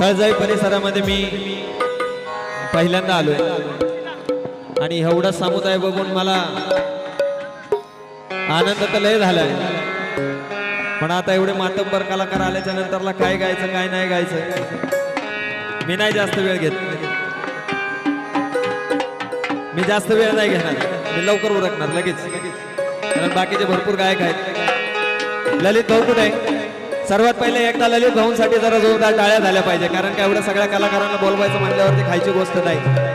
तळजाई परिसरामध्ये मी पहिल्यांदा आलोय. आणि एवढा समुदाय बघून मला आनंद तर लय झालाय. पण आता एवढे मातंबर कलाकार आल्याच्या नंतरला काय गायचं काय नाही गायचं मी नाही जास्त वेळ घेत. मी जास्त वेळ नाही घेणार. मी लवकर उरकणार लगेच. कारण बाकीचे भरपूर गायक आहेत. ललित भाऊ कुठे आहे? सर्वात पहिले एकदा ललित भाऊंसाठी जरा जोरदार टाळ्या झाल्या पाहिजे कारण का एवढ्या सगळ्या कलाकारांना बोलवायचं म्हटल्यावरती खायची गोष्ट नाही.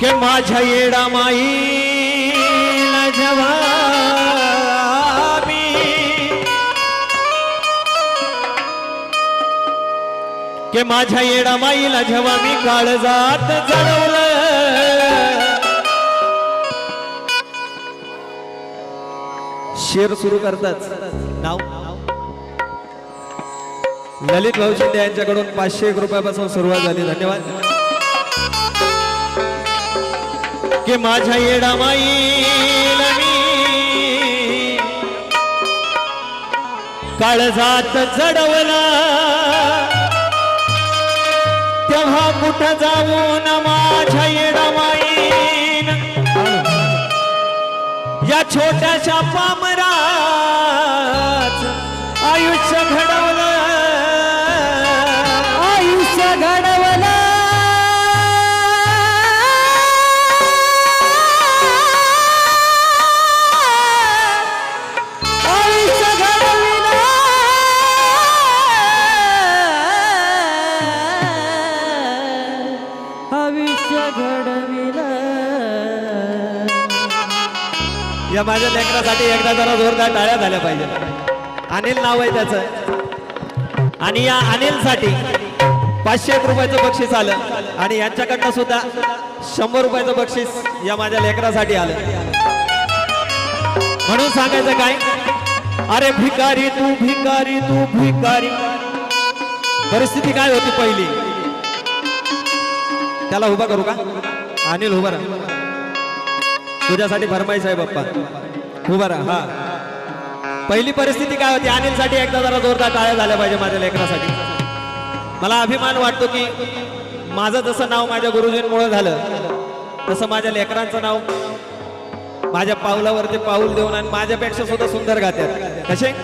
के माझ्या येडा माई जवाबी. मी के माझ्या येडा माईला जेव्हा मी काळजात जडवलं. शेर सुरू करतात. नाव? ललित भाऊ शिंदे यांच्याकडून पाचशे एक रुपयापासून सुरुवात झाली. धन्यवाद. की माझ्या येडा माईला मी काळजात चढवला. तेव्हा कुठं जाऊन माझ्या येडा माईन या छोट्याशा पामराच आयुष्य घडव या माझ्या लेकरासाठी एकदा जरा जोरदार टाळ्या झाल्या पाहिजे. अनिल नाव आहे त्याचं. आणि या अनिलसाठी पाचशे एक रुपयाचं बक्षीस आलं. आणि यांच्याकडनं सुद्धा शंभर रुपयाचं बक्षीस या माझ्या लेकरासाठी आलं. म्हणून सांगायचं काय? अरे भिकारी तू भिकारी तू भिकारी. परिस्थिती काय होती पहिली? त्याला उभा करू का? अनिल उभा राहा. तुझ्यासाठी फरमाईश आहे बाप्पा. उभा राहा. हा. पहिली परिस्थिती काय होती? अनिलसाठी एकदा जरा जोरदार टाळ्या झाल्या पाहिजे माझ्या लेकरासाठी. मला अभिमान वाटतो की माझं जसं नाव माझ्या गुरुजींमुळे झालं तसं माझ्या लेकरांचं नाव माझ्या पावलावरती पाऊल देऊन आणि माझ्यापेक्षा सुद्धा सुंदर गात्यात. कसे?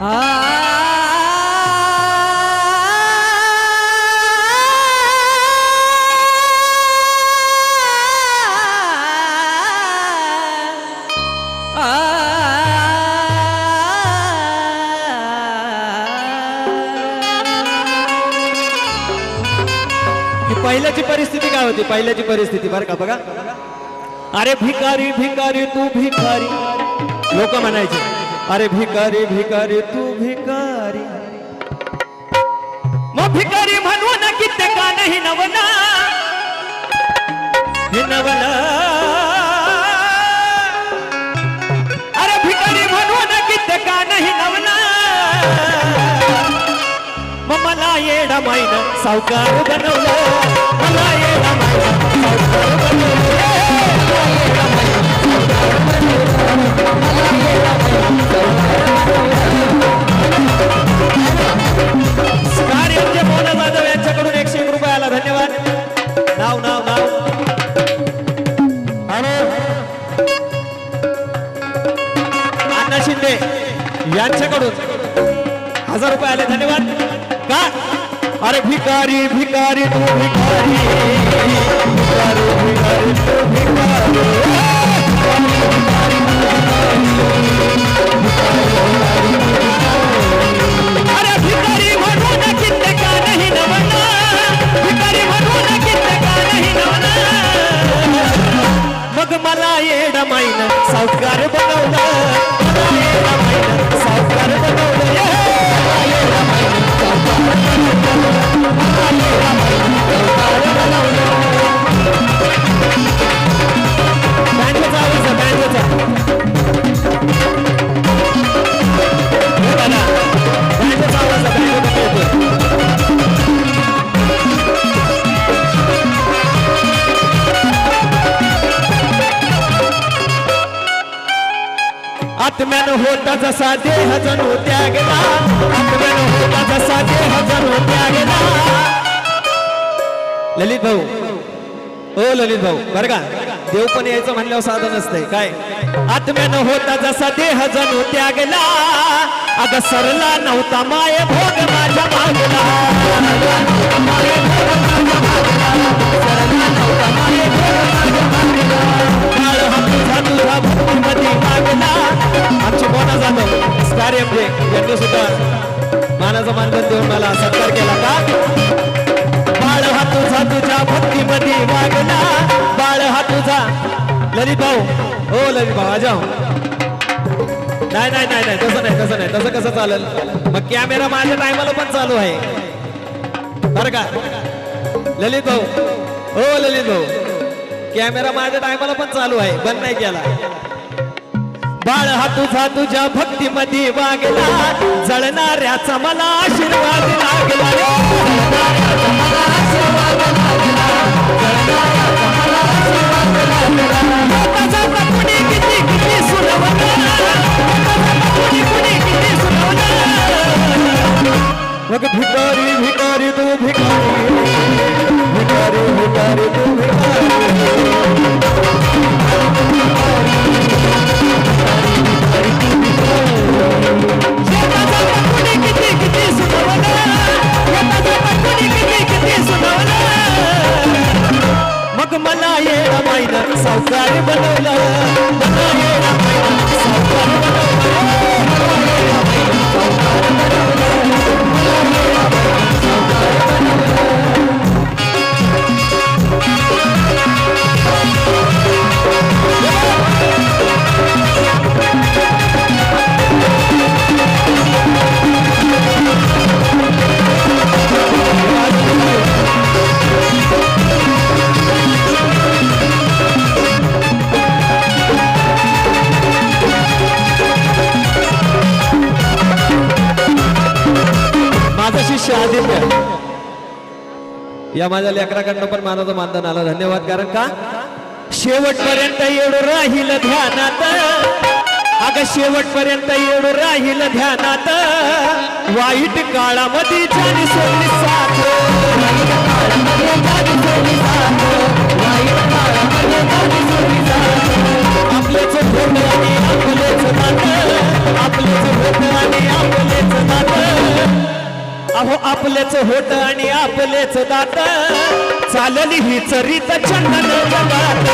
आ! पहिल्याची परिस्थिती काय होती? पहिल्याची परिस्थिती बरं का बघा. अरे भिकारी भिकारी तू भिकारी. लोक म्हणायचे अरे भिकारी भिकारी तू भिकारी. मग भिकारी म्हणून कित्येका नाही नवना हे नवना कित्येका नाही नवना मग मला येडा माईन सावकार बनवलं मला येडा माईन कार्याचे रुपये आले धन्यवाद. का? अरे भिकारी भिकारी तू भिकारी. भिकारी भिकारी तू भिकारी अरे भिकारी म्हणून का नाही नवना भिकारी म्हणून का नाही नवना मग मला येडा माईन सावकार बनवलं. होता जसा देह जणू त्यागला. आत्म्यानं होता जसा देह जणू त्यागला. ललित भाऊ. ओ ललित भाऊ. बरं का? देव पण यायचं म्हणल्यावर साधन असतंय. काय? आत्म्यानं होता जसा देह जणू त्यागला. अग सरला नव्हता माय भोग माझ्या मागला. ललित भाऊ. हो ललित भाऊ आजाव नाही नाही नाही नाही तसं नाही तसं नाही तसं कसं चालेल? मग कॅमेरा माझ्या टायमाला पण चालू आहे. बरं का? ललित भाऊ. हो ललित भाऊ. कॅमेरा माझ्या टायमाला पण चालू आहे. बंद नाही केला. बाळ हा तुझा तुझ्या भक्तीमध्ये वागला. जळणाऱ्याचा मला आशीर्वाद लागला. मग भिकारी भिकारी तू भिकारी. भिकारी भिकारी तू मग मला येडा माईनं सावकार बनवलं. या माझ्या लेकराकडनं पण मानाचं मानधन आलं. धन्यवाद. कारण का? शेवटपर्यंत एवढं राहील ध्यानात. अगं शेवटपर्यंत एवढं राहील ध्यानात. वाईट काळामध्ये जाणी सोडली साथ वाईट काळामध्ये ज्याने सोडली साथ वाईट काळामध्ये ज्याने सोडली साथ आपलेच होत आणि आपलेच नातं. आपलेच होत आणि आपलेच नातं. अहो आपलेच होत आणि आपलेच दात चालली ही चरित चंदन जगात